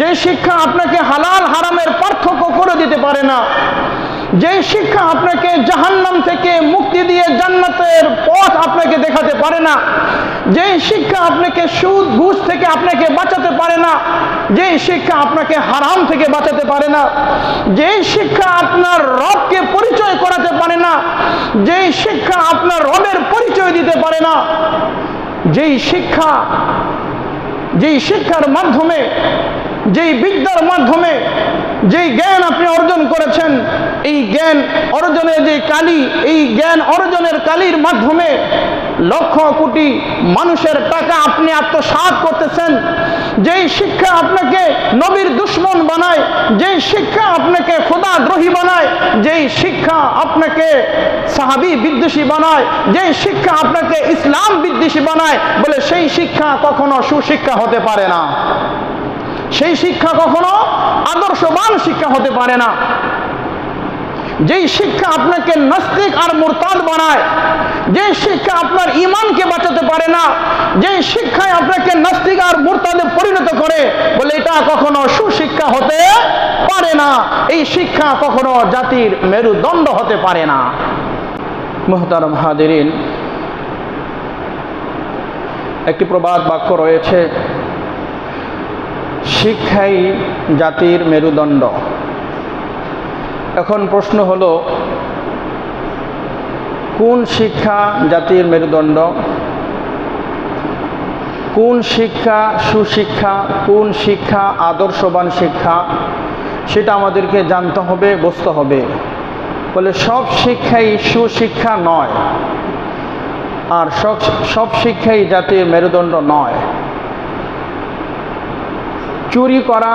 যে শিক্ষা আপনাকে হালাল হারামের পার্থক্য করে দিতে পারে না, যে শিক্ষা আপনাকে জাহান্নাম থেকে মুক্তি দিয়ে জান্নাতের পথ আপনাকে দেখাতে পারে না, যে শিক্ষা আপনাকে সুদ ঘুষ থেকে আপনাকে বাঁচাতে পারে না, যে শিক্ষা আপনাকে হারাম থেকে বাঁচাতে পারে না, যে শিক্ষা আপনার রবকে পরিচয় করাতে পারে না, যে শিক্ষা আপনার রবের পরিচয় দিতে পারে না, যেই শিক্ষা, যেই শিক্ষার মাধ্যমে যেই বিদ্যার মাধ্যমে যেই জ্ঞান আপনি অর্জন করেছেন, এই জ্ঞান অর্জনের যে কালি, এই জ্ঞান অর্জনের কালির মাধ্যমে লক্ষ কোটি মানুষের টাকা আপনি আত্মসাৎ করতেছেন। যেই শিক্ষা আপনাকে নবীর দুশ্মন বানায়, যেই শিক্ষা আপনাকে খোদাদ্রোহী বানায়, যেই শিক্ষা আপনাকে সাহাবি বিদ্বেষী বানায়, যেই শিক্ষা আপনাকে ইসলাম বিদ্বেষী বানায়, বলে সেই শিক্ষা কখনো সুশিক্ষা হতে পারে না। সেই শিক্ষা কখনো আদর্শবান শিক্ষা হতে পারে না। যেই শিক্ষা আপনাকে নাস্তিক আর মোরতাদ বানায় যে শিক্ষা আপনার ইমানকে বাঁচাতে পারে না যে শিক্ষায় আপনাকে নাস্তিক আর মোরতাদে পরিণত করে, বলে এটা কখনো সুশিক্ষা হতে পারে না। এই শিক্ষা কখনো জাতির মেরুদণ্ড হতে পারে না। মোহতারম হাদিরিন একটি প্রবাদ বাক্য রয়েছে শিক্ষাই জাতির মেরুদণ্ড। এখন প্রশ্ন হল, কোন শিক্ষা জাতির মেরুদণ্ড? কোন শিক্ষা সুশিক্ষা, কোন শিক্ষা আদর্শবান শিক্ষা? সেটা আমাদেরকে জানতে হবে, বুঝতে হবে। বলে সব শিক্ষাই সুশিক্ষা নয়, আর সব সব শিক্ষাই জাতির মেরুদণ্ড নয়। চুরি করা,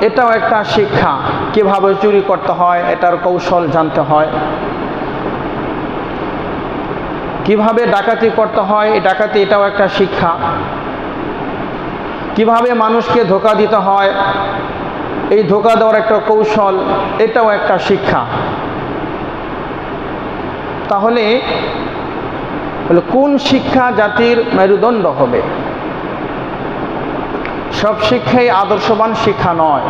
এটাও একটা শিক্ষা। কীভাবে চুরি করতে হয়, এটার কৌশল জানতে হয়। কীভাবে ডাকাতি করতে হয় ডাকাতি, এটাও একটা শিক্ষা। কীভাবে মানুষকে ধোকা দিতে হয়, এই ধোকা দেওয়ার একটা কৌশল, এটাও একটা শিক্ষা। তাহলে কোন শিক্ষা জাতির মেরুদণ্ড হবে? সব শিক্ষাই আদর্শবান শিক্ষা নয়।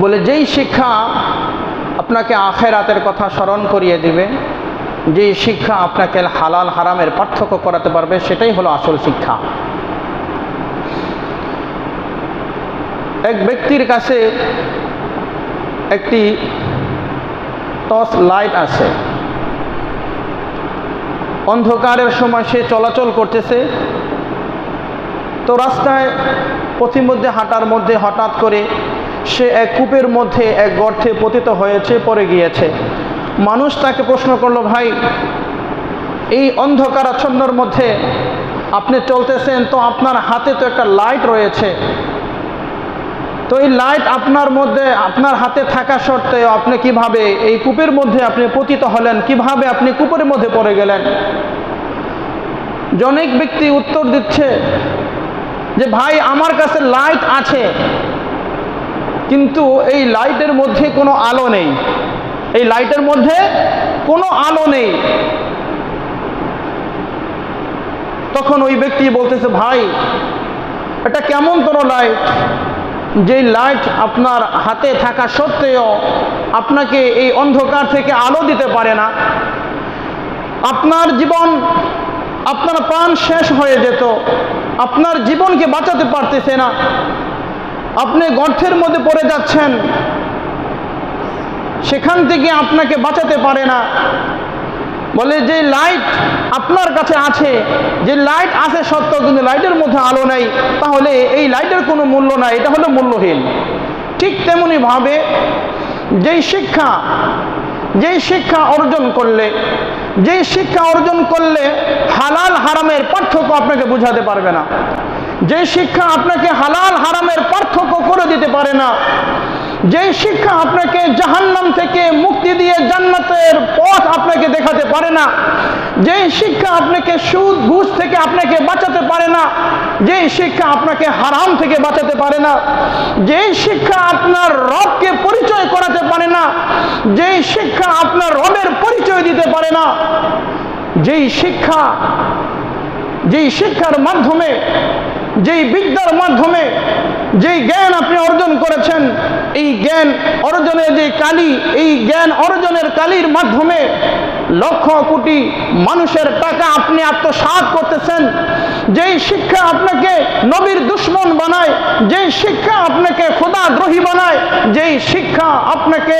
বলে যেই শিক্ষা আপনাকে আখেরাতের কথা স্মরণ করিয়ে দিবে, যেই শিক্ষা আপনাকে হালাল হারামের পার্থক্য করাতে পারবে, সেটাই হলো আসল শিক্ষা। এক ব্যক্তির কাছে একটি টর্চ লাইট আছে। অন্ধকারের সময় সে চলাচল করতেছে। তো রাস্তায় পথিমধ্যে হাঁটার মধ্যে হঠাৎ করে সে এক কূপের মধ্যে এক গর্থে পতিত হয়েছে, পড়ে গিয়েছে। মানুষ তাকে প্রশ্ন করল, ভাই, এই অন্ধকার আচ্ছন্নর মধ্যে আপনি চলতেছেন, তো আপনার হাতে তো একটা লাইট রয়েছে। তো এই লাইট আপনার মধ্যে, আপনার হাতে থাকা সত্ত্বেও আপনি কীভাবে এই কূপের মধ্যে আপনি পতিত হলেন? কীভাবে আপনি কূপের মধ্যে পড়ে গেলেন? জনৈক ব্যক্তি উত্তর দিচ্ছে যে ভাই, আমার কাছে লাইট আছে। কিন্তু এই লাইটের মধ্যে কোনো আলো নেই। এই লাইটের মধ্যে কোনো আলো নেই। তখন ওই ব্যক্তি বলতেছে, ভাই, এটা কেমন তোর লাইট যে লাইট আপনার হাতে থাকা সত্ত্বেও আপনাকে এই অন্ধকার থেকে আলো দিতে পারে না। আপনার জীবন আপনার প্রাণ শেষ হয়ে যেত। আপনার জীবনকে বাঁচাতে পারতেছে না। আপনি গর্থের মধ্যে পড়ে যাচ্ছেন। সেখান থেকে আপনাকে বাঁচাতে পারে না। বলে যে লাইট আপনার কাছে আছে, যে লাইট আছে সত্য, কিন্তু লাইটের মধ্যে আলো নেই, তাহলে এই লাইটের কোনো মূল্য নাই, এটা হলো মূল্যহীন। ঠিক তেমনি ভাবে যেই শিক্ষা যেই শিক্ষা অর্জন করলে যেই শিক্ষা অর্জন করলে হালাল হারামের পার্থক্য আপনাকে বুঝাতে পারবে না। যে শিক্ষা আপনাকে হালাল হারামের পার্থক্য করে দিতে পারে না যে শিক্ষা আপনাকে জাহান্নাম থেকে মুক্তি দিয়ে জান্নাতের পথ আপনাকে দেখাতে পারে না, যে শিক্ষা আপনাকে সুদ, ঘুষ থেকে আপনাকে বাঁচাতে পারে না, যে শিক্ষা আপনাকে হারাম থেকে বাঁচাতে পারে না, যে শিক্ষা আপনার রবকে পরিচয় করাতে পারে না, যে শিক্ষা আপনার রবের পরিচয় দিতে পারে না, যেই শিক্ষা, যেই শিক্ষার মাধ্যমে যেই বিদ্যার মাধ্যমে যেই জ্ঞান আপনি অর্জন করেছেন, এই জ্ঞান অর্জনের যে কালি, এই জ্ঞান অর্জনের কালির মাধ্যমে লক্ষ কোটি মানুষের টাকা আপনি আত্মসাৎ করতেছেন। যেই শিক্ষা আপনাকে নবীর দুশ্মন বানায়, যেই শিক্ষা আপনাকে খোদাদ্রোহী বানায়, যেই শিক্ষা আপনাকে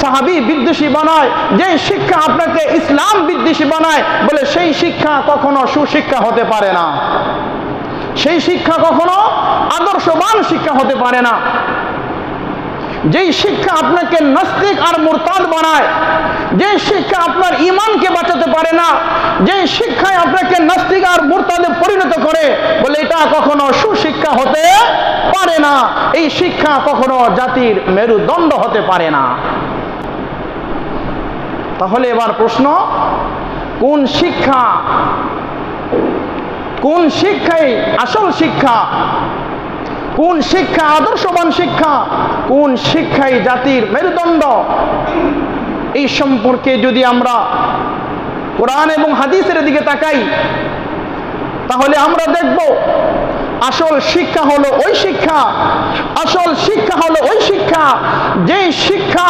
সাহাবি বিদ্বেষী বানায়, যেই শিক্ষা আপনাকে ইসলাম বিদ্বেষী বানায়, বলে সেই শিক্ষা কখনো সুশিক্ষা হতে পারে না। সেই শিক্ষা কখনো আদর্শবান শিক্ষা হতে পারে না। যেই শিক্ষা আপনাকে নাস্তিক আর মুরতাদ বানায় যে শিক্ষা আপনার ইমানকে বাঁচাতে পারে না যে শিক্ষায় আপনাকে নাস্তিক আর মুরতাদে পরিণত করে, বলে এটা কখনো সুশিক্ষা হতে পারে না। এই শিক্ষা কখনো জাতির মেরুদণ্ড হতে পারে না। তাহলে এবার প্রশ্ন, কোন শিক্ষা কোন শিক্ষাই আসল শিক্ষা? কোন শিক্ষা আদর্শবান শিক্ষা? কোন শিক্ষাই জাতির মেরুদণ্ড? এই সম্পর্কে যদি আমরা কোরআন এবং হাদিসের দিকে তাকাই, তাহলে আমরা দেখব আসল শিক্ষা হলো ওই শিক্ষা, আসল শিক্ষা হলো ওই শিক্ষা। যেই শিক্ষা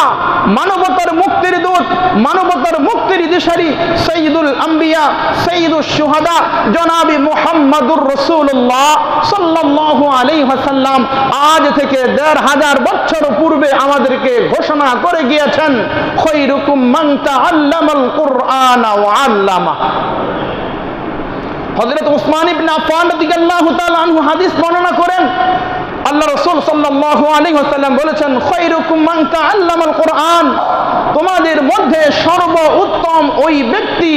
মানবতার মুক্তির দূত, মানবতার মুক্তির দিশারি সঈদুল আম্বিয়া সঈদুল সুহাদা জনাবি মোহাম্মদুর রসুল্লাহ সাল্লাল্লাহু আলাইহি ওয়াসাল্লাম আজ থেকে দেড় হাজার বছর পূর্বে আমাদেরকে ঘোষণা করে গিয়েছেন, খৈরুকুম মান তাআল্লামাল কুরআন আল্লামা। হযরত উসমান ইবনে আফফান রাদিয়াল্লাহু তাআলা আনহু হাদিস বর্ণনা করেন, আল্লাহ রাসূল সাল্লাল্লাহু আলাইহি ওয়াসাল্লাম বলেছেন খায়রুকুম মান তাআল্লামাল কুরআন। তোমাদের মধ্যে সর্ব উত্তম ওই ব্যক্তি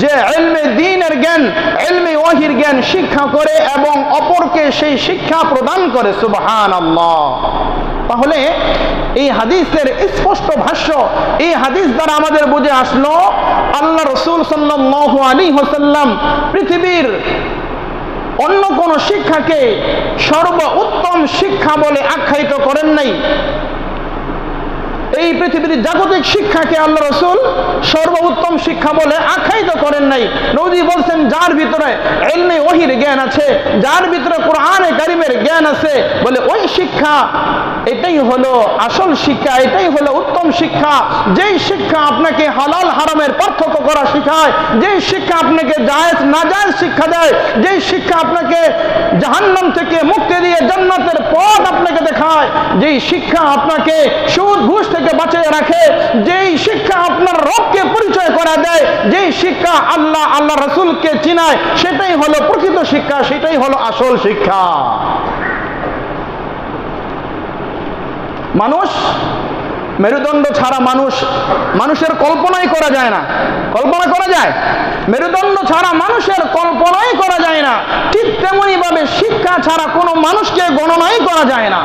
যে এলমে দিনের জ্ঞান এলমে ওয়াহির জ্ঞান শিক্ষা করে এবং অপরকে সেই শিক্ষা প্রদান করে সুবহান আল্লাহ তাহলে এই হাদিসের স্পষ্ট ভাষ্য, এই হাদিস দ্বারা আমাদের বুঝে আসলো, আল্লাহ রসুল সাল্লাহ আলী হোসাল্লাম পৃথিবীর অন্য কোন শিক্ষাকে সর্ব উত্তম শিক্ষা বলে আখ্যায়িত করেন নাই। এই পৃথিবীর জাগতিক শিক্ষাকে আল্লাহ রসুল সর্বোত্তম শিক্ষা বলে আখ্যায়িত করেন নাই। নদী বলছেন, যার ভিতরে এলমে ওহির জ্ঞান আছে, যার ভিতরে কোরআনে কারিমের জ্ঞান আছে, বলে ওই শিক্ষা এটাই হলো আসল শিক্ষা, এটাই হলো উত্তম শিক্ষা। যেই শিক্ষা আপনাকে হালাল হারামের পার্থক্য করা শেখায়, যেই শিক্ষা আপনাকে জায়েজ নাজায়েজ শিক্ষা দেয়, যেই শিক্ষা আপনাকে জাহান্নাম থেকে মুক্তি দিয়ে জান্নাতের পথ আপনাকে দেখায়, যেই শিক্ষা আপনাকে সুদ, ঘুষ থেকে বাঁচিয়ে রাখে, যেই শিক্ষা আপনার রবকে পরিচয় করা দেয়, যেই শিক্ষা আল্লাহ আল্লাহ রসুলকে চিনায়, সেটাই হলো প্রকৃত শিক্ষা, সেটাই হলো আসল শিক্ষা। মানুষ, মেরুদণ্ড ছাড়া মানুষ, মানুষের কল্পনাই করা যায় না। কল্পনা করা যায়? মেরুদণ্ড ছাড়া মানুষের কল্পনাই করা যায় না। ঠিক তেমনি ভাবে শিক্ষা ছাড়া কোনো মানুষকে গণনাই করা যায় না।